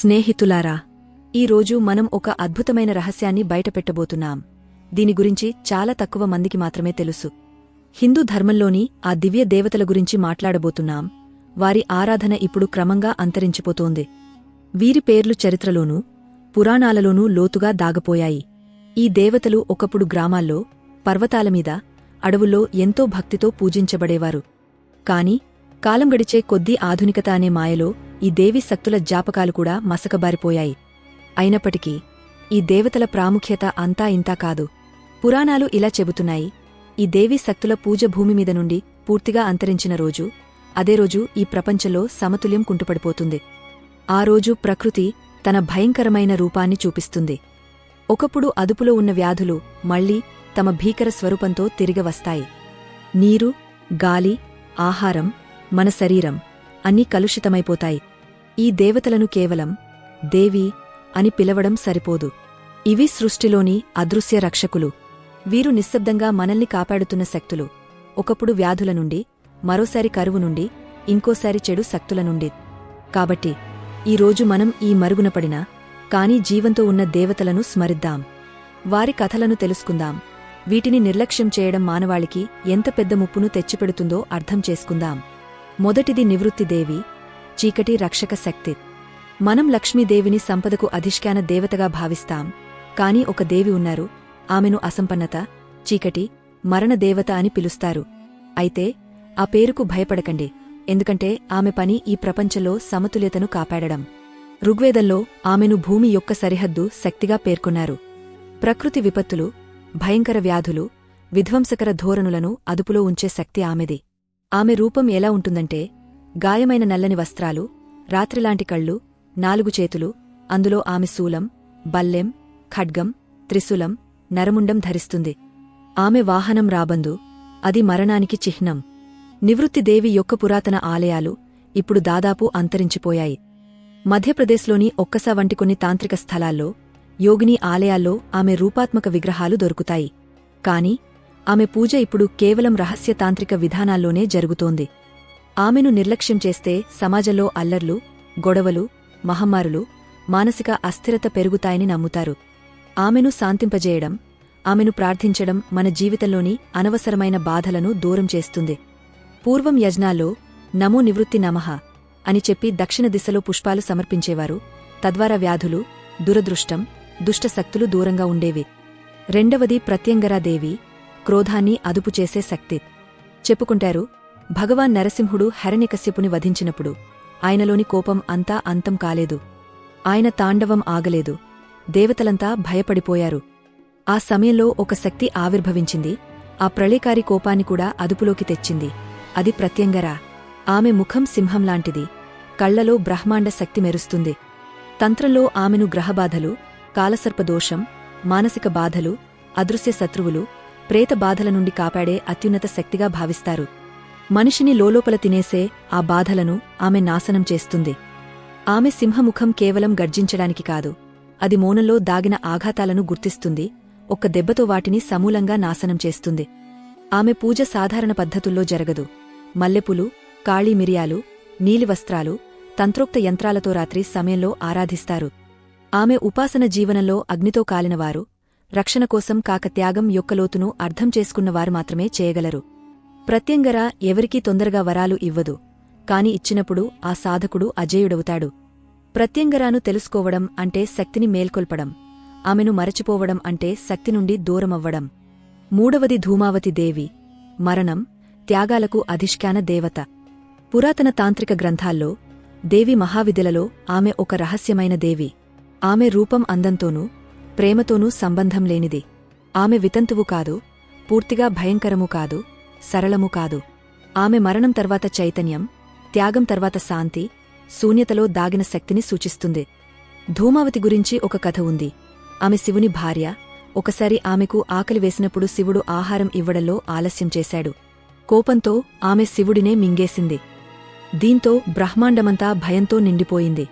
స్నేహితులారా ఈరోజు మనం ఒక అద్భుతమైన రహస్యాన్ని బయటపెట్టబోతున్నాం. దీని గురించి చాలా తక్కువ మందికి మాత్రమే తెలుసు. హిందూ ధర్మంలోని ఆ దివ్య దేవతల గురించి మాట్లాడబోతున్నాం. వారి ఆరాధన ఇప్పుడు క్రమంగా అంతరించిపోతోంది. వీరి పేర్లు చరిత్రలోనూ పురాణాలలోనూ లోతుగా దాగపోయాయి. ఈ దేవతలు ఒకప్పుడు గ్రామాల్లో పర్వతాలమీద అడవుల్లో ఎంతో భక్తితో పూజించబడేవారు. కాని కాలం గడిచే కొద్దీ ఆధునికత అనే మాయలో ఈ దేవి శక్తుల జాపకాలు కూడా మసకబారిపోయాయి. అయినప్పటికీ ఈ దేవతల ప్రాముఖ్యత అంతా ఇంతా కాదు. పురాణాలు ఇలా చెబుతున్నాయి. ఈ దేవి శక్తుల పూజ భూమి మీద నుండి పూర్తిగా అంతరించిన రోజు అదే రోజు ఈ ప్రపంచంలో సమతుల్యం కుంటుపడిపోతుంది. ఆ రోజు ప్రకృతి తన భయంకరమైన రూపాన్ని చూపిస్తుంది. ఒకప్పుడు అదుపులో ఉన్న వ్యాధులు మళ్ళీ తమ భీకర స్వరూపంతో తిరిగి వస్తాయి. నీరు గాలి ఆహారం మన శరీరం. అన్నీ కలుషితమైపోతాయి. ఈ దేవతలను కేవలం దేవి అని పిలవడం సరిపోదు. ఇవి సృష్టిలోని అదృశ్య రక్షకులు. వీరు నిశ్శబ్దంగా మనల్ని కాపాడుతున్న శక్తులు. ఒకప్పుడు వ్యాధుల నుండి మరోసారి కరువు నుండి ఇంకోసారి చెడు శక్తుల నుండి. కాబట్టి ఈరోజు మనం ఈ మరుగున పడిన కాని జీవంతో ఉన్న దేవతలను స్మరిద్దాం. వారి కథలను తెలుసుకుందాం. వీటిని నిర్లక్ష్యం చేయడం మానవాళికి ఎంత పెద్ద ముప్పును తెచ్చిపెడుతుందో అర్థం చేసుకుందాం. మొదటిది నివృత్తిదేవి చీకటి రక్షక శక్తి. మనం లక్ష్మీదేవిని సంపదకు అధిష్కాన దేవతగా భావిస్తాం. కాని ఒక దేవి ఉన్నారు ఆమెను అసంపన్నత చీకటి మరణదేవత అని పిలుస్తారు. అయితే ఆ పేరుకు భయపడకండి ఎందుకంటే ఆమె పని ఈ ప్రపంచంలో సమతుల్యతను కాపాడడం. ఋగ్వేదంలో ఆమెను భూమి యొక్క సరిహద్దు శక్తిగా పేర్కొన్నారు. ప్రకృతి విపత్తులు భయంకర వ్యాధులు విధ్వంసకర ధోరణులను అదుపులో ఉంచే శక్తి ఆమెది. ఆమె రూపం ఎలా ఉంటుందంటే గాయమైన నల్లని వస్త్రాలు రాత్రిలాంటి కళ్ళు నాలుగు చేతులు అందులో ఆమె శూలం బల్లెం ఖడ్గం త్రిశూలం నరముండం ధరిస్తుంది. ఆమె వాహనం రాబందు అది మరణానికి చిహ్నం. నివృత్తిదేవి యొక్క పురాతన ఆలయాలు ఇప్పుడు దాదాపు అంతరించిపోయాయి. మధ్యప్రదేశ్లోని ఒక్కసా వంటి కొన్ని తాంత్రిక స్థలాల్లో యోగిని ఆలయాల్లో ఆమె రూపాత్మక విగ్రహాలు దొరుకుతాయి. కాని ఆమె పూజ ఇప్పుడు కేవలం రహస్య తాంత్రిక విధానాల్లోనే జరుగుతోంది. ఆమెను నిర్లక్ష్యం చేస్తే సమాజంలో అల్లర్లు గొడవలు మహమ్మారులు మానసిక అస్థిరత పెరుగుతాయని నమ్ముతారు. ఆమెను శాంతింపజేయడం ఆమెను ప్రార్థించడం మన జీవితంలోని అనవసరమైన బాధలను దూరం చేస్తుంది. పూర్వం యజ్ఞాల్లో నమో నివృత్తి నమః అని చెప్పి దక్షిణ దిశలో పుష్పాలు సమర్పించేవారు. తద్వారా వ్యాధులు దురదృష్టం దుష్టశక్తులు దూరంగా ఉండేవి. రెండవది ప్రత్యంగరాదేవి క్రోధాన్ని అదుపుచేసే శక్తి. చెప్పుకుంటారు భగవాన్ నరసింహుడు హరణికశ్యపుని వధించినప్పుడు. ఆయనలోని కోపం అంతా అంతం కాలేదు. ఆయన తాండవం ఆగలేదు. దేవతలంతా భయపడిపోయారు. ఆ సమయంలో ఒక శక్తి ఆవిర్భవించింది. ఆ ప్రళయకారి కోపాన్ని కూడా అదుపులోకి తెచ్చింది. అది ప్రత్యంగరా. ఆమె ముఖం సింహంలాంటిది కళ్ళలో బ్రహ్మాండ శక్తి మెరుస్తుంది. తంత్రంలో ఆమెను గ్రహబాధలు కాలసర్పదోషం మానసిక బాధలు అదృశ్య శత్రువులు ప్రేత బాధల నుండి కాపాడే అత్యున్నత శక్తిగా భావిస్తారు. మనిషిని లోలోపల తినేసే ఆ బాధలను ఆమె నాశనం చేస్తుంది. ఆమె సింహముఖం కేవలం గర్జించడానికి కాదు అది మోనంలో దాగిన ఆఘాతాలను గుర్తిస్తుంది ఒక్క దెబ్బతో వాటిని సమూలంగా నాశనం చేస్తుంది. ఆమె పూజ సాధారణ పద్ధతుల్లో జరగదు. మల్లెపులు కాళీ మిరియాలు నీలివస్త్రాలు తంత్రోక్త యంత్రాలతో రాత్రి సమయంలో ఆరాధిస్తారు. ఆమె ఉపాసన జీవనంలో అగ్నితో కాలినవారు రక్షణ కోసం కాక త్యాగం యొక్క లోతును అర్థం చేసుకున్నవారు మాత్రమే చేయగలరు. ప్రత్యంగరా ఎవరికీ తొందరగా వరాలు ఇవ్వదు. కాని ఇచ్చినప్పుడు ఆ సాధకుడు అజేయుడవుతాడు. ప్రత్యంగరాను తెలుసుకోవడం అంటే శక్తిని మేల్కొల్పడం. ఆమెను మరచిపోవడం అంటే శక్తి నుండి దూరమవ్వడం. మూడవది ధూమావతి దేవి. మరణం త్యాగాలకు అధిష్టాన దేవత. పురాతన తాంత్రిక గ్రంథాల్లో దేవి మహావిధులలో ఆమె ఒక రహస్యమైన దేవి. ఆమె రూపం అందంతోనూ ప్రేమతోనూ సంబంధం లేనిది. ఆమె వితంతువు కాదు పూర్తిగా భయంకరము కాదు సరళము కాదు. ఆమె మరణం తర్వాత చైతన్యం త్యాగం తర్వాత శాంతి శూన్యతలో దాగిన శక్తిని సూచిస్తుంది. ధూమావతి గురించి ఒక కథ ఉంది. ఆమె శివుని భార్య ఒకసారి ఆమెకు ఆకలి వేసినప్పుడు శివుడు ఆహారం ఇవ్వడంలో ఆలస్యం చేశాడు. కోపంతో ఆమె శివుడినే మింగేసింది. దీంతో బ్రహ్మాండమంతా భయంతో నిండిపోయింది.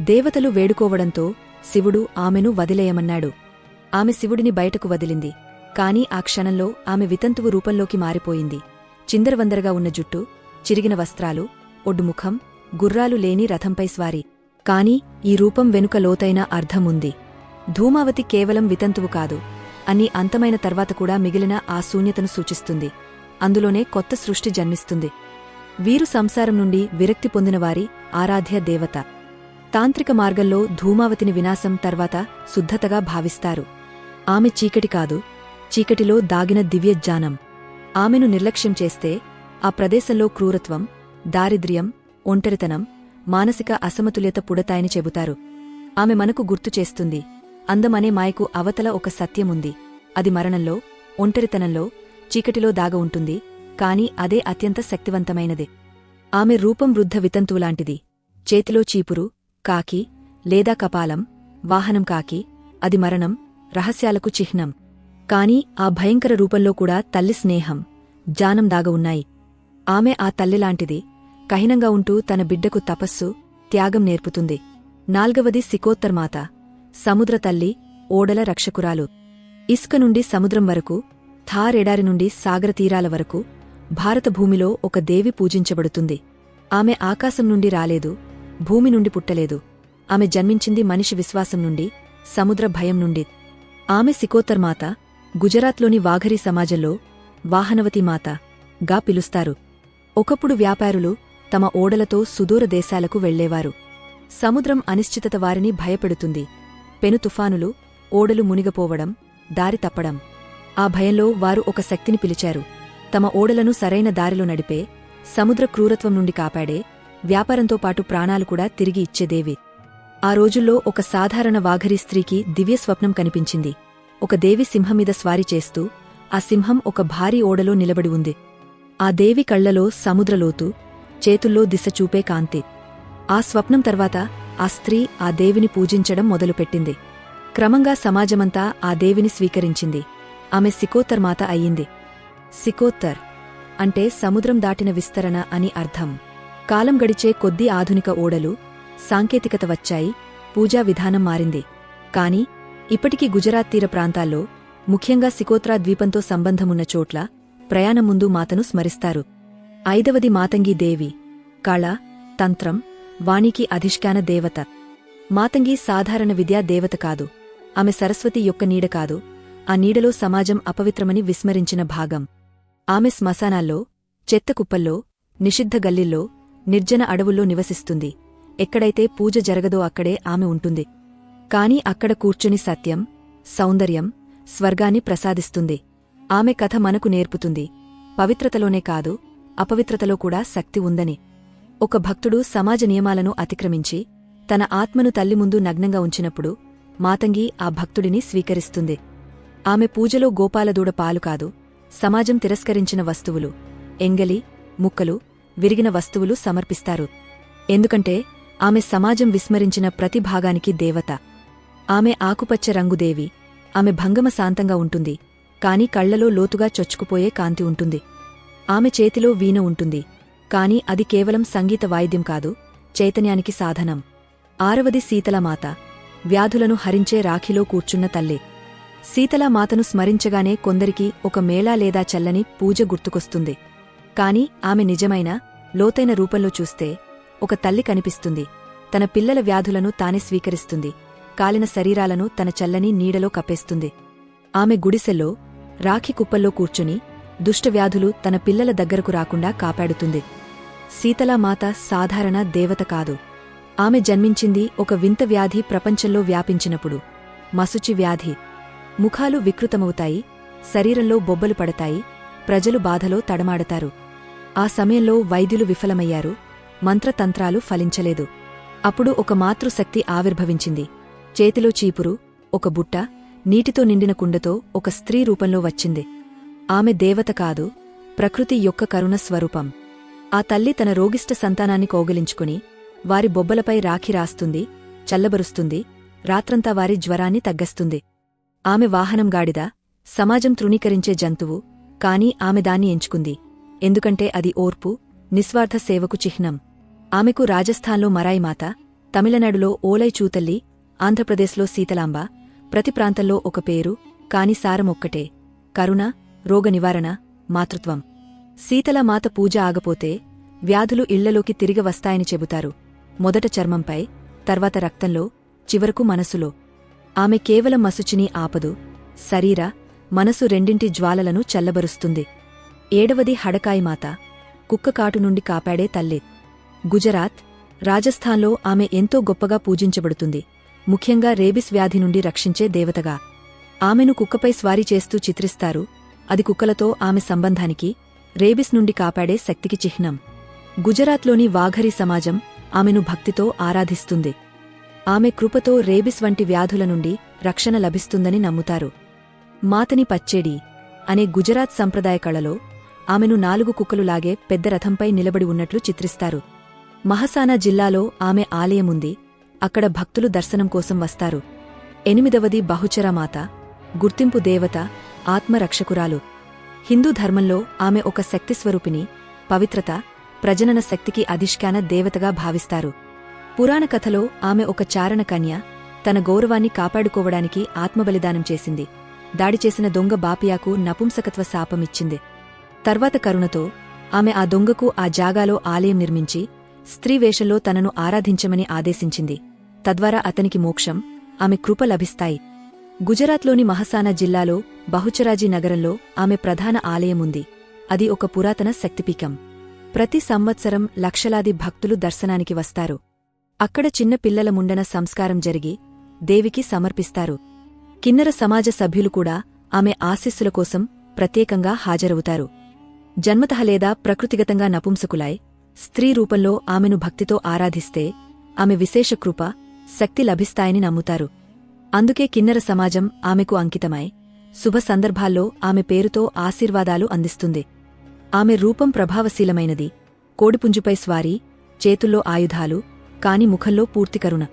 దేవతలు వేడుకోవడంతో శివుడు ఆమెను వదిలేయమన్నాడు. ఆమె శివుడిని బయటకు వదిలింది. కాని ఆ క్షణంలో ఆమె వితంతువు రూపంలోకి మారిపోయింది. చిందరవందరగా ఉన్న జుట్టు చిరిగిన వస్త్రాలు ఒడ్డుముఖం గుర్రాలు లేని రథంపై స్వారి. కాని ఈ రూపం వెనుక లోతైన అర్థముంది ధూమావతి కేవలం వితంతువు కాదు. అని అంతమైన తర్వాత కూడా మిగిలిన ఆ శూన్యతను సూచిస్తుంది. అందులోనే కొత్త సృష్టి జన్మిస్తుంది. వీరు సంసారం నుండి విరక్తి పొందినవారి ఆరాధ్య దేవత. తాంత్రిక మార్గంలో ధూమావతిని వినాశం తర్వాత శుద్ధతగా భావిస్తారు. ఆమె చీకటి కాదు చీకటిలో దాగిన దివ్యజ్ఞానం. ఆమెను నిర్లక్ష్యం చేస్తే ఆ ప్రదేశంలో క్రూరత్వం దారిద్ర్యం ఒంటరితనం మానసిక అసమతుల్యత పుడతాయని చెబుతారు. ఆమె మనకు గుర్తు చేస్తుంది అందమనే మాయకు అవతల ఒక సత్యముంది. అది మరణంలో ఒంటరితనంలో చీకటిలో దాగ ఉంటుంది కాని అదే అత్యంత శక్తివంతమైనది. ఆమె రూపం వృద్ధ వితంతువులాంటిది. చేతిలో చీపురు కాకి లేదా కపాలం వాహనం కాకి అది మరణం రహస్యాలకు చిహ్నం. కాని ఆ భయంకర రూపంలో కూడా తల్లి స్నేహం జానం దాగ ఉన్నాయి. ఆమె ఆ తల్లిలాంటిది కహినంగా ఉంటూ తన బిడ్డకు తపస్సు త్యాగం నేర్పుతుంది. నాల్గవది సికోత్తర్మాత సముద్ర తల్లి ఓడల రక్షకురాలు. ఇసుక నుండి సముద్రం వరకు థార్ ఎడారి నుండి సాగర తీరాల వరకు భారత భూమిలో ఒక దేవి పూజించబడుతుంది. ఆమె ఆకాశం నుండి రాలేదు భూమి నుండి పుట్టలేదు. ఆమె జన్మించింది మనిషి విశ్వాసం నుండి సముద్ర భయం నుండి. ఆమె సికోత్తర్మాత గుజరాత్లోని వాఘరి సమాజంలో వాహనవతి మాత గా పిలుస్తారు. ఒకప్పుడు వ్యాపారులు తమ ఓడలతో సుదూర దేశాలకు వెళ్ళేవారు. సముద్రం అనిశ్చితత వారిని భయపెడుతుంది. పెను తుఫానులు ఓడలు మునిగపోవడం దారి తప్పడం. ఆ భయంలో వారు ఒక శక్తిని పిలిచారు. తమ ఓడలను సరైన దారిలో నడిపే సముద్ర క్రూరత్వం నుండి కాపాడే వ్యాపారంతో పాటు ప్రాణాలు కూడా తిరిగి ఇచ్చేదేవి. ఆ రోజుల్లో ఒక సాధారణ వాఘరి స్త్రీకి దివ్య స్వప్నం కనిపించింది. ఒక దేవి సింహం మీద స్వారీ చేస్తూ ఆ సింహం ఒక భారీ ఓడలో నిలబడి ఉంది. ఆ దేవి కళ్ళలో సముద్రలోతు చేతుల్లో దిశ చూపే కాంతి. ఆ స్వప్నం తర్వాత ఆ స్త్రీ ఆ దేవిని పూజించడం మొదలుపెట్టింది. క్రమంగా సమాజమంతా ఆ దేవిని స్వీకరించింది. ఆమె సికోత్తర్ మాత అయ్యింది. సికోత్తర్ అంటే సముద్రం దాటిన విస్తరణ అని అర్థం. కాలం గడిచే కొద్ది ఆధునిక ఓడలు సాంకేతికత వచ్చాయి పూజా విధానం మారింది. కాని ఇప్పటికీ గుజరాత్ తీర ప్రాంతాల్లో ముఖ్యంగా సికోత్రా ద్వీపంతో సంబంధమున్న చోట్ల ప్రయాణం ముందు మాతను స్మరిస్తారు. ఐదవది మాతంగి దేవి కళ తంత్రం వాణికి అధిష్కాన దేవత. మాతంగి సాధారణ విద్యా దేవత కాదు. ఆమె సరస్వతి యొక్క నీడ కాదు. ఆ నీడలో సమాజం అపవిత్రమని విస్మరించిన భాగం. ఆమె శ్మశానాల్లో చెత్తకుప్పల్లో నిషిద్ధ గల్లిల్లో నిర్జన అడవుల్లో నివసిస్తుంది. ఎక్కడైతే పూజ జరగదో అక్కడే ఆమె ఉంటుంది. కాని అక్కడ కూర్చుని సత్యం సౌందర్యం స్వర్గాన్ని ప్రసాదిస్తుంది. ఆమె కథ మనకు నేర్పుతుంది. పవిత్రతలోనే కాదు అపవిత్రతలో కూడా శక్తి ఉందని. ఒక భక్తుడు సమాజ నియమాలను అతిక్రమించి తన ఆత్మను తల్లి ముందు నగ్నంగా ఉంచినప్పుడు మాతంగి ఆ భక్తుడిని స్వీకరిస్తుంది. ఆమె పూజలో గోపాలదూడ పాలు కాదు సమాజం తిరస్కరించిన వస్తువులు ఎంగలి ముక్కలు విరిగిన వస్తువులు సమర్పిస్తారు. ఎందుకంటే ఆమె సమాజం విస్మరించిన ప్రతి భాగానికి దేవత. ఆమె ఆకుపచ్చ రంగుదేవి ఆమె భంగమ శాంతంగా ఉంటుంది. కాని కళ్ళలో లోతుగా చొచ్చుకుపోయే కాంతి ఉంటుంది. ఆమె చేతిలో వీణ ఉంటుంది. కాని అది కేవలం సంగీత వాయిద్యం కాదు చైతన్యానికి సాధనం. ఆరవది సీతలమాత. వ్యాధులను హరించే రాఖిలో కూర్చున్న తల్లి. సీతలామాతను స్మరించగానే కొందరికి ఒక మేళా లేదా చల్లని పూజ గుర్తుకొస్తుంది. కాని ఆమె నిజమైన లోతైన రూపంలో చూస్తే ఒక తల్లి కనిపిస్తుంది. తన పిల్లల వ్యాధులను తానే స్వీకరిస్తుంది. కాలిన శరీరాలను తన చల్లని నీడలో కప్పేస్తుంది. ఆమె గుడిసెల్లో రాఖీ కుప్పల్లో కూర్చుని దుష్టవ్యాధులు తన పిల్లల దగ్గరకు రాకుండా కాపాడుతుంది. సీతలామాత సాధారణ దేవత కాదు. ఆమె జన్మించింది ఒక వింత వ్యాధి ప్రపంచంలో వ్యాపించినప్పుడు. మసుచి వ్యాధి. ముఖాలు వికృతమవుతాయి శరీరంలో బొబ్బలు పడతాయి ప్రజలు బాధలో తడమాడతారు. ఆ సమయంలో వైద్యులు విఫలమయ్యారు. మంత్రతంత్రాలు ఫలించలేదు. అప్పుడు ఒక మాతృశక్తి ఆవిర్భవించింది. చేతిలో చీపురు ఒక బుట్ట నీటితో నిండిన కుండతో ఒక స్త్రీ రూపంలో వచ్చింది. ఆమె దేవత కాదు ప్రకృతి యొక్క కరుణ స్వరూపం. ఆ తల్లి తన రోగిష్ట సంతానాన్ని కోగిలించుకుని వారి బొబ్బలపై రాఖీ రాస్తుంది చల్లబరుస్తుంది రాత్రంతా వారి జ్వరాన్ని తగ్గస్తుంది. ఆమె వాహనం గాడిద సమాజం తృణీకరించే జంతువు కాని ఆమె దాన్ని ఎంచుకుంది. ఎందుకంటే అది ఓర్పు నిస్వార్థ సేవకు చిహ్నం. ఆమెకు రాజస్థాన్లో మరాయిమాత తమిళనాడులో ఓలై చూతల్లి ఆంధ్రప్రదేశ్లో సీతలాంబ ప్రతి ప్రాంతంలో ఒక పేరు కాని సారం ఒక్కటే. కరుణ రోగ నివారణ మాతృత్వం. సీతలమాత పూజ ఆగపోతే వ్యాధులు ఇళ్ళలోకి తిరిగి వస్తాయని చెబుతారు. మొదట చర్మంపై తర్వాత రక్తంలో చివరకు మనసులో. ఆమె కేవలం మసుచిని ఆపదు శరీర మనసు రెండింటి జ్వాలలను చల్లబరుస్తుంది. ఏడవది హడకాయిమాత కుక్కకాటు నుండి కాపాడే తల్లి. గుజరాత్ రాజస్థాన్లో ఆమె ఎంతో గొప్పగా పూజించబడుతుంది. ముఖ్యంగా రేబిస్ వ్యాధి నుండి రక్షించే దేవతగా. ఆమెను కుక్కపై స్వారీ చేస్తూ చిత్రిస్తారు. అది కుక్కలతో ఆమె సంబంధానికి రేబిస్ నుండి కాపాడే శక్తికి చిహ్నం. గుజరాత్లోని వాఘరి సమాజం ఆమెను భక్తితో ఆరాధిస్తుంది. ఆమె కృపతో రేబిస్ వంటి వ్యాధుల నుండి రక్షణ లభిస్తుందని నమ్ముతారు. మాతని పచ్చేడి అనే గుజరాత్ సంప్రదాయ కళలో ఆమెను నాలుగు కుక్కలులాగే పెద్ద రథంపై నిలబడి ఉన్నట్లు చిత్రిస్తారు. మహసానా జిల్లాలో ఆమె ఆలయముంది అక్కడ భక్తులు దర్శనం కోసం వస్తారు. ఎనిమిదవది బహుచరమాత గుర్తింపు దేవత ఆత్మరక్షకురాలు. హిందూ ధర్మంలో ఆమె ఒక శక్తిస్వరూపిణి పవిత్రత ప్రజనన శక్తికి అధిష్కాన దేవతగా భావిస్తారు. పురాణ కథలో ఆమె ఒక చారణ కన్య తన గౌరవాన్ని కాపాడుకోవడానికి ఆత్మబలిదానం చేసింది. దాడి చేసిన దొంగ బాపియాకు నపుంసకత్వ శాపమిచ్చింది. తర్వాత కరుణతో ఆమె ఆ దొంగకు ఆ జాగాలో ఆలయం నిర్మించి స్త్రీవేషంలో తనను ఆరాధించమని ఆదేశించింది. తద్వారా అతనికి మోక్షం ఆమె కృప లభిస్తాయి. గుజరాత్లోని మహసానా జిల్లాలో బహుచరాజీ నగరంలో ఆమె ప్రధాన ఆలయముంది అది ఒక పురాతన శక్తిపీకం ప్రతి సంవత్సరం లక్షలాది భక్తులు దర్శనానికి వస్తారు. అక్కడ చిన్న పిల్లల ముండన సంస్కారం జరిగి దేవికి సమర్పిస్తారు. కిన్నర సమాజ సభ్యులు కూడా ఆమె ఆశీస్సుల కోసం ప్రత్యేకంగా హాజరవుతారు. జన్మతః లేదా ప్రకృతిగతంగా నపుంసకులాయ్ స్త్రీ రూపంలో ఆమెను భక్తితో ఆరాధిస్తే ఆమె విశేష కృప శక్తి లభిస్తాయని నమ్ముతారు. అందుకే కిన్నర సమాజం ఆమెకు అంకితమై శుభ సందర్భాల్లో ఆమె పేరుతో ఆశీర్వాదాలు అందిస్తుంది. ఆమె రూపం ప్రభావశీలమైనది కోడిపుంజుపై స్వారీ చేతుల్లో ఆయుధాలు కాని ముఖంలో పూర్తి కరుణ.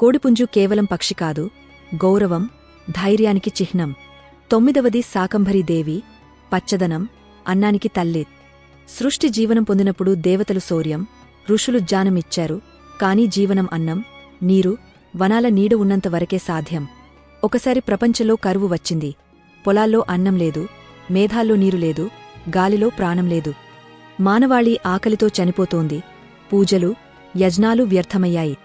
కోడిపుంజు కేవలం పక్షి కాదు గౌరవం ధైర్యానికి చిహ్నం. తొమ్మిదవది శాకంభరీదేవి పచ్చదనం అన్నానికి తల్లి. సృష్టి జీవనం పొందినప్పుడు దేవతలు శౌర్యం ఋషులు జానమిచ్చారు కాని జీవనం అన్నం నీరు వనాల నీడ ఉన్నంత వరకే సాధ్యం. ఒకసారి ప్రపంచంలో కరువు వచ్చింది. పొలాల్లో అన్నం లేదు మేధాల్లో నీరు లేదు గాలిలో ప్రాణం లేదు. మానవాళి ఆకలితో చనిపోతోంది. పూజలు యజ్ఞాలు వ్యర్థమయ్యాయి.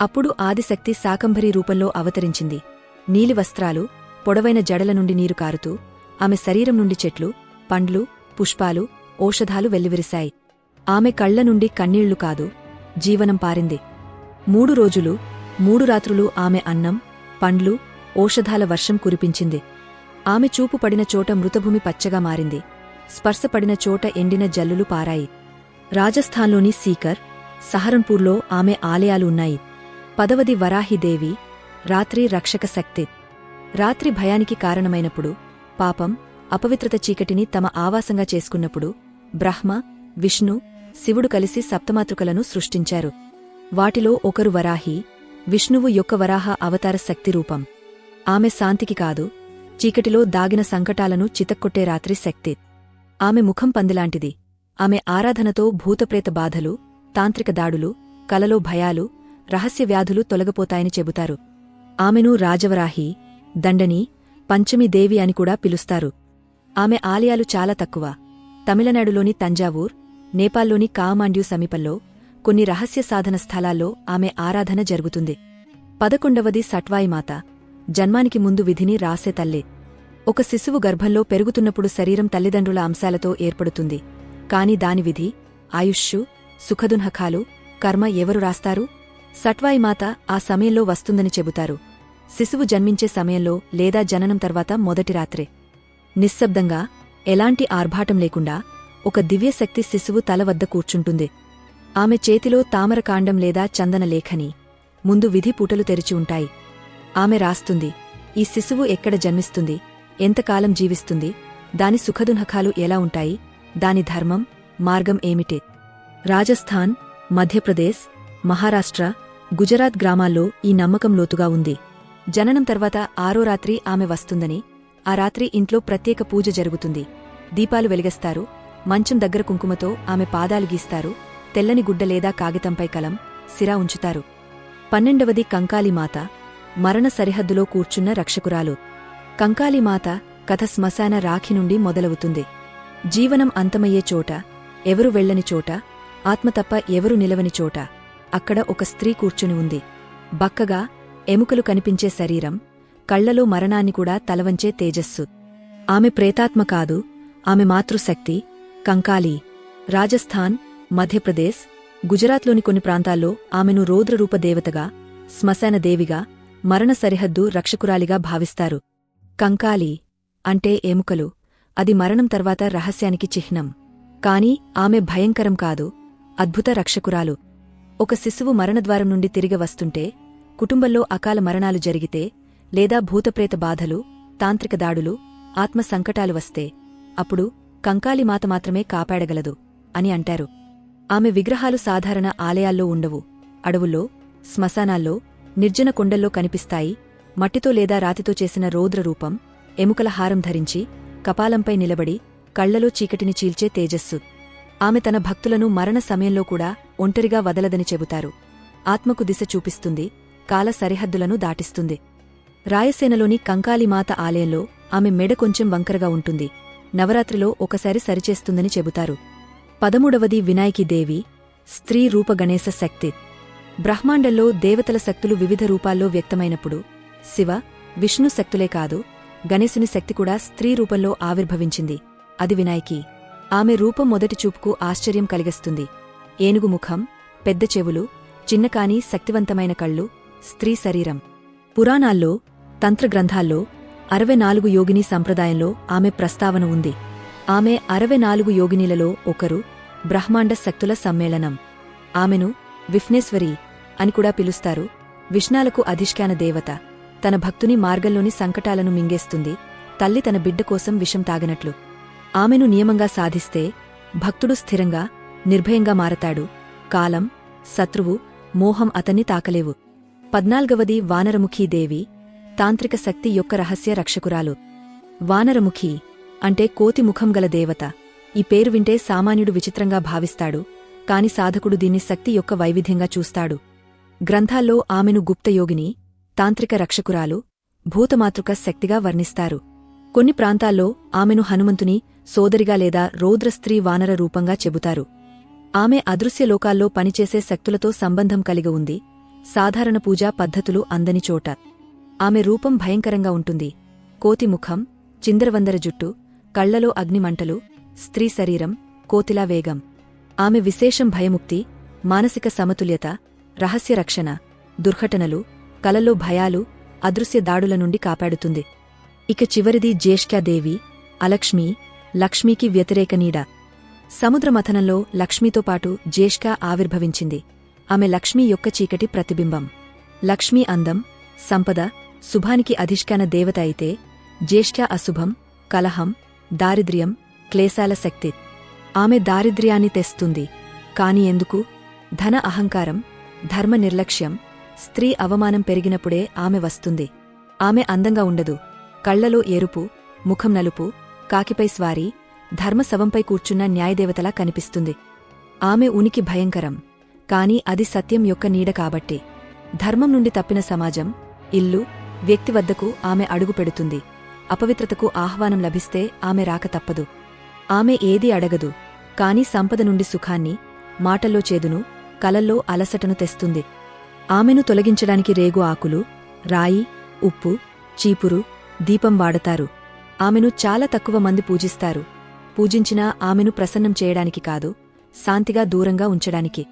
అప్పుడు ఆదిశక్తి శాకంభరీ రూపంలో అవతరించింది. నీలి వస్త్రాలు పొడవైన జడల నుండి నీరు కారుతూ ఆమె శరీరం నుండి చెట్లు పండ్లు పుష్పాలు ఓషధాలు వెల్లివిరిశాయి. ఆమె కళ్ళ నుండి కన్నీళ్ళు కాదు జీవనం పారింది. మూడు రోజులు మూడు రాత్రులు ఆమె అన్నం పండ్లు ఓషధాల వర్షం కురిపించింది. ఆమె చూపు పడిన చోట మృతభూమి పచ్చగా మారింది. స్పర్శపడిన చోట ఎండిన జల్లులు పారాయి. రాజస్థాన్లోని సీకర్ సహరన్పూర్లో ఆమె ఆలయాలు ఉన్నాయి. పదవది వరాహిదేవి రాత్రి రక్షక శక్తి. రాత్రి భయానికి కారణమైనప్పుడు పాపం అపవిత్రత చీకటిని తమ ఆవాసంగా చేసుకున్నప్పుడు బ్రహ్మ విష్ణు శివుడు కలిసి సప్తమాతృకలను సృష్టించారు. వాటిలో ఒకరు వరాహి విష్ణువు యొక్క వరాహ అవతార శక్తి రూపం. ఆమె శాంతికి కాదు చీకటిలో దాగిన సంకటాలను చితక్కొట్టే రాత్రి శక్తి. ఆమె ముఖం పందిలాంటిది. ఆమె ఆరాధనతో భూతప్రేత బాధలు తాంత్రిక దాడులు కలలో భయాలు రహస్య వ్యాధులు తొలగపోతాయని చెబుతారు. ఆమెను రాజవరాహి దండని పంచమిదేవి అని కూడా పిలుస్తారు. ఆమె ఆలయాలు చాలా తక్కువ. తమిళనాడులోని తంజావూర్ నేపాల్లోని కామాండ్యూ సమీపంలో కొన్ని రహస్య సాధన స్థలాల్లో ఆమె ఆరాధన జరుగుతుంది. పదకొండవది సట్వాయిమాత. జన్మానికి ముందు విధిని రాసే తల్లే. ఒక శిశువు గర్భంలో పెరుగుతున్నప్పుడు శరీరం తల్లిదండ్రుల అంశాలతో ఏర్పడుతుంది. కాని దాని విధి ఆయుష్షు సుఖదున్హకాలు కర్మ ఎవరు రాస్తారు? సట్వాయిమాత ఆ సమయంలో వస్తుందని చెబుతారు. శిశువు జన్మించే సమయంలో లేదా జననం తర్వాత మొదటి రాత్రే. నిశ్శబ్దంగా ఎలాంటి ఆర్భాటం లేకుండా ఒక దివ్యశక్తి శిశువు తల వద్ద కూర్చుంటుంది. ఆమె చేతిలో తామరకాండం లేదా చందన లేఖని ముందు విధి పూటలు తెరిచి ఉంటాయి. ఆమె రాస్తుంది ఈ శిశువు ఎక్కడ జన్మిస్తుంది ఎంతకాలం జీవిస్తుంది దాని సుఖదునఖాలు ఎలా ఉంటాయి దాని ధర్మం మార్గం ఏమిటి? రాజస్థాన్ మధ్యప్రదేశ్ మహారాష్ట్ర గుజరాత్ గ్రామాల్లో ఈ నమ్మకం లోతుగా ఉంది. జననం తర్వాత ఆరో రాత్రి ఆమె వస్తుందని ఆ రాత్రి ఇంట్లో ప్రత్యేక పూజ జరుగుతుంది. దీపాలు వెలిగస్తారు మంచం దగ్గర కుంకుమతో ఆమె పాదాలు గీస్తారు తెల్లని గుడ్డ లేదా కాగితంపై కలం సిరా ఉంచుతారు. పన్నెండవది కంకాలిమాత మరణ సరిహద్దులో కూర్చున్న రక్షకురాలు. కంకాలిమాత కథ శ్మశాన రాఖి నుండి మొదలవుతుంది. జీవనం అంతమయ్యే చోట ఎవరు వెళ్ళని చోట ఆత్మ తప్ప ఎవరు నిలవని చోట. అక్కడ ఒక స్త్రీ కూర్చుని ఉంది. బక్కగా ఎముకలు కనిపించే శరీరం కళ్ళలో మరణాన్ని కూడా తలవంచే తేజస్సు. ఆమె ప్రేతాత్మ కాదు ఆమె మాతృశక్తి కంకాలీ. రాజస్థాన్ మధ్యప్రదేశ్ గుజరాత్లోని కొన్ని ప్రాంతాల్లో ఆమెను రౌద్రరూప దేవతగా శ్మశాన దేవిగా మరణ సరిహద్దు రక్షకురాలిగా భావిస్తారు. కంకాలీ అంటే ఎముకలు. అది మరణం తర్వాత రహస్యానికి చిహ్నం. కాని ఆమె భయంకరం కాదు అద్భుత రక్షకురాలు. ఒక శిశువు మరణద్వారం నుండి తిరిగి వస్తుంటే కుటుంబంలో అకాల మరణాలు జరిగితే లేదా భూతప్రేత బాధలు తాంత్రిక దాడులు ఆత్మ సంకటాలు వస్తే అప్పుడు కంకాలి మాత మాత్రమే కాపాడగలదు అని అంటారు. ఆమె విగ్రహాలు సాధారణ ఆలయాల్లో ఉండవు. అడవుల్లో శ్మశానాల్లో నిర్జన కొండల్లో కనిపిస్తాయి. మట్టితో లేదా రాతితో చేసిన రౌద్ర రూపం ఎముకల హారం ధరించి కపాలంపై నిలబడి కళ్ళలో చీకటిని చీల్చే తేజస్సు. ఆమె తన భక్తులను మరణ సమయంలో కూడా ఒంటరిగా వదలదని చెబుతారు. ఆత్మకు దిశ చూపిస్తుంది కాల సరిహద్దులను దాటిస్తుంది. రాయసేనలోని కంకాళీమాత ఆలయంలో ఆమె మెడ కొంచెం వంకరగా ఉంటుంది. నవరాత్రిలో ఒకసారి సరిచేస్తుందని చెబుతారు. పదమూడవది వినాయకి దేవి స్త్రీ రూపగణేశ శక్తి. బ్రహ్మాండంలో దేవతల శక్తులు వివిధ రూపాల్లో వ్యక్తమైనప్పుడు శివ విష్ణు శక్తులే కాదు గణేశుని శక్తి కూడా స్త్రీ రూపంలో ఆవిర్భవించింది. అది వినాయకి. ఆమె రూపం మొదటి చూపుకు ఆశ్చర్యం కలిగిస్తుంది. ఏనుగు ముఖం పెద్ద చెవులు చిన్నకాని శక్తివంతమైన కళ్ళు స్త్రీ శరీరం. పురాణాల్లో తంత్రగ్రంథాల్లో అరవై నాలుగు యోగిని సంప్రదాయంలో ఆమె ప్రస్తావన ఉంది. ఆమె అరవై నాలుగు యోగినిలలో ఒకరు బ్రహ్మాండ శక్తుల సమ్మేళనం. ఆమెను విఫ్నేశ్వరి అని కూడా పిలుస్తారు. విష్ణాలకు అధిష్టాన దేవత. తన భక్తుని మార్గంలోని సంకటాలను మింగేస్తుంది. తల్లి తన బిడ్డ కోసం విషం తాగనట్లు. ఆమెను నియమంగా సాధిస్తే భక్తుడు స్థిరంగా నిర్భయంగా మారతాడు. కాలం శత్రువు మోహం అతన్ని తాకలేవు. పద్నాల్గవది వానరముఖీదేవి తాంత్రిక శక్తి యొక్క రహస్య రక్షకురాలు. వానరముఖి అంటే కోతి ముఖం గల దేవత. ఈ పేరు వింటే సామాన్యుడు విచిత్రంగా భావిస్తాడు కాని సాధకుడు దీన్ని శక్తి యొక్క వైవిధ్యంగా చూస్తాడు. గ్రంథాల్లో ఆమెను గుప్తయోగిని తాంత్రిక రక్షకురాలు భూతమాతృక శక్తిగా వర్ణిస్తారు. కొన్ని ప్రాంతాల్లో ఆమెను హనుమంతుని సోదరిగా లేదా రౌద్రస్త్రీ వానర రూపంగా చెబుతారు. ఆమె అదృశ్యలోకాల్లో పనిచేసే శక్తులతో సంబంధం కలిగి ఉంది. సాధారణ పూజా పద్ధతులు అందని చోట. ఆమె రూపం భయంకరంగా ఉంటుంది. కోతి ముఖం చిందరవందర జుట్టు కళ్ళలో అగ్నిమంటలు స్త్రీ శరీరం కోతిలా వేగం. ఆమె విశేషం భయముక్తి మానసిక సమతుల్యత రహస్య రక్షణ దుర్ఘటనలు కలలో భయాలు అదృశ్య దాడుల నుండి కాపాడుతుంది. ఇక చివరిది జ్యేష్ఠాదేవి అలక్ష్మి లక్ష్మీకి వ్యతిరేక నీడ. సముద్రమథనంలో లక్ష్మీతో పాటు జ్యేష్ఠ ఆవిర్భవించింది. ఆమె లక్ష్మీ యొక్క చీకటి ప్రతిబింబం. లక్ష్మీ అందం సంపద శుభానికి అధిష్టాన దేవత అయితే జ్యేష్ఠ అశుభం కలహం దారిద్ర్యం క్లేశాల శక్తి. ఆమె దారిద్ర్యాన్ని తెస్తుంది. కాని ఎందుకు? ధన అహంకారం ధర్మ నిర్లక్ష్యం స్త్రీ అవమానం పెరిగినప్పుడే ఆమె వస్తుంది. ఆమె అందంగా ఉండదు. కళ్ళలో ఎరుపు ముఖం నలుపు కాకిపై స్వారీ ధర్మశవంపై కూర్చున్న న్యాయదేవతలా కనిపిస్తుంది. ఆమె ఉనికి భయంకరం. కాని అది సత్యం యొక్క నీడ కాబట్టే. ధర్మం నుండి తప్పిన సమాజం ఇల్లు వ్యక్తి వద్దకు ఆమె అడుగుపెడుతుంది అపవిత్రతకు ఆహ్వానం లభిస్తే ఆమె రాక తప్పదు. ఆమె ఏదీ అడగదు. కాని సంపద నుండి సుఖాన్ని మాటల్లో చేదును కలల్లో అలసటను తెస్తుంది. ఆమెను తొలగించడానికి రేగు ఆకులు రాయి ఉప్పు చీపురు దీపం వాడతారు. ఆమెను చాలా తక్కువ మంది పూజిస్తారు. పూజించినా ఆమెను ప్రసన్నం చేయడానికి కాదు శాంతిగా దూరంగా ఉంచడానికి.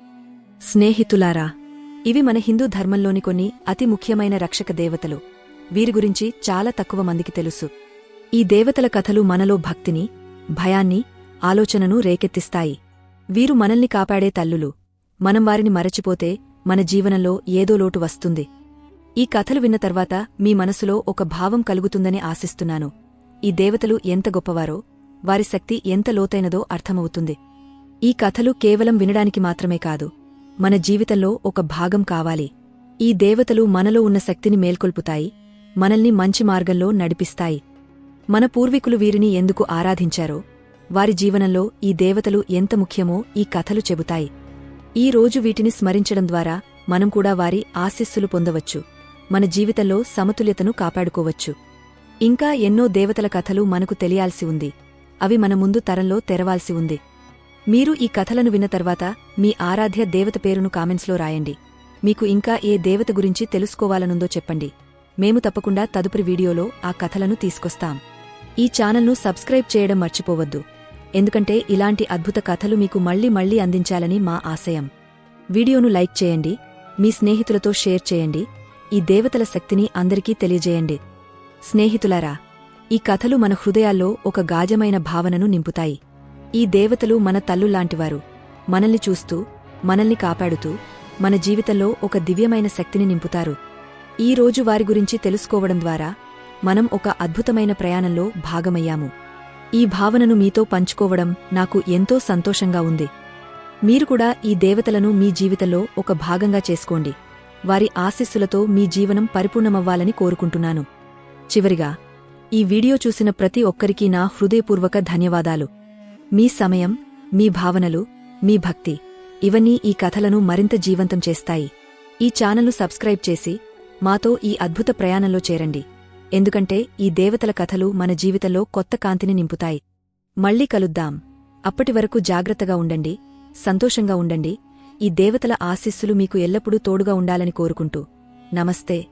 స్నేహితులారా ఇవి మన హిందూ ధర్మంలోని కొన్ని అతి ముఖ్యమైన రక్షక దేవతలు. వీరి గురించి చాలా తక్కువ మందికి తెలుసు. ఈ దేవతల కథలు మనలో భక్తిని భయాన్ని ఆలోచనను రేకెత్తిస్తాయి. వీరు మనల్ని కాపాడే తల్లులు. మనం వారిని మరచిపోతే మన జీవనంలో ఏదో లోటు వస్తుంది. ఈ కథలు విన్న తర్వాత మీ మనసులో ఒక భావం కలుగుతుందని ఆశిస్తున్నాను. ఈ దేవతలు ఎంత గొప్పవారో వారి శక్తి ఎంత లోతైనదో అర్థమవుతుంది. ఈ కథలు కేవలం వినడానికి మాత్రమే కాదు మన జీవితంలో ఒక భాగం కావాలి. ఈ దేవతలు మనలో ఉన్న శక్తిని మేల్కొల్పుతాయి మనల్ని మంచి మార్గంలో నడిపిస్తాయి. మన పూర్వీకులు వీరిని ఎందుకు ఆరాధించారో వారి జీవనంలో ఈ దేవతలు ఎంత ముఖ్యమో ఈ కథలు చెబుతాయి. ఈ రోజు వీటిని స్మరించడం ద్వారా మనం కూడా వారి ఆశీస్సులు పొందవచ్చు మన జీవితంలో సమతుల్యతను కాపాడుకోవచ్చు. ఇంకా ఎన్నో దేవతల కథలు మనకు తెలియాల్సి ఉంది. అవి మన ముందు తరంలో తెరవాల్సి ఉంది. మీరు ఈ కథలను విన్న తర్వాత మీ ఆరాధ్య దేవత పేరును కామెంట్స్లో రాయండి. మీకు ఇంకా ఏ దేవత గురించి తెలుసుకోవాలనుందో చెప్పండి. మేము తప్పకుండా తదుపరి వీడియోలో ఆ కథలను తీసుకొస్తాం. ఈ ఛానల్ను సబ్స్క్రైబ్ చేయడం మర్చిపోవద్దు. ఎందుకంటే ఇలాంటి అద్భుత కథలు మీకు మళ్ళీ మళ్ళీ అందించాలని మా ఆశయం. వీడియోను లైక్ చేయండి. మీ స్నేహితులతో షేర్ చేయండి. ఈ దేవతల శక్తిని అందరికీ తెలియజేయండి. స్నేహితులారా ఈ కథలు మన హృదయాల్లో ఒక గాజమైన భావనను నింపుతాయి. ఈ దేవతలు మన తల్లులాంటివారు. మనల్ని చూస్తూ మనల్ని కాపాడుతూ మన జీవితంలో ఒక దివ్యమైన శక్తిని నింపుతారు. ఈ రోజు వారి గురించి తెలుసుకోవడం ద్వారా మనం ఒక అద్భుతమైన ప్రయాణంలో భాగమయ్యాము. ఈ భావనను మీతో పంచుకోవడం నాకు ఎంతో సంతోషంగా ఉంది. మీరు కూడా ఈ దేవతలను మీ జీవితంలో ఒక భాగంగా చేసుకోండి. వారి ఆశీస్సులతో మీ జీవనం పరిపూర్ణమవ్వాలని కోరుకుంటున్నాను. చివరిగా ఈ వీడియో చూసిన ప్రతి ఒక్కరికీ నా హృదయపూర్వక ధన్యవాదాలు. మీ సమయం మీ భావనలు మీ భక్తి ఇవన్నీ ఈ కథలను మరింత జీవంతం చేస్తాయి. ఈ ఛానల్ను సబ్స్క్రైబ్ చేసి మాతో ఈ అద్భుత ప్రయాణంలో చేరండి. ఎందుకంటే ఈ దేవతల కథలు మన జీవితంలో కొత్త కాంతిని నింపుతాయి. మళ్ళీ కలుద్దాం. అప్పటి వరకు జాగ్రత్తగా ఉండండి సంతోషంగా ఉండండి. ఈ దేవతల ఆశీస్సులు మీకు ఎల్లప్పుడూ తోడుగా ఉండాలని కోరుకుంటూ. నమస్తే.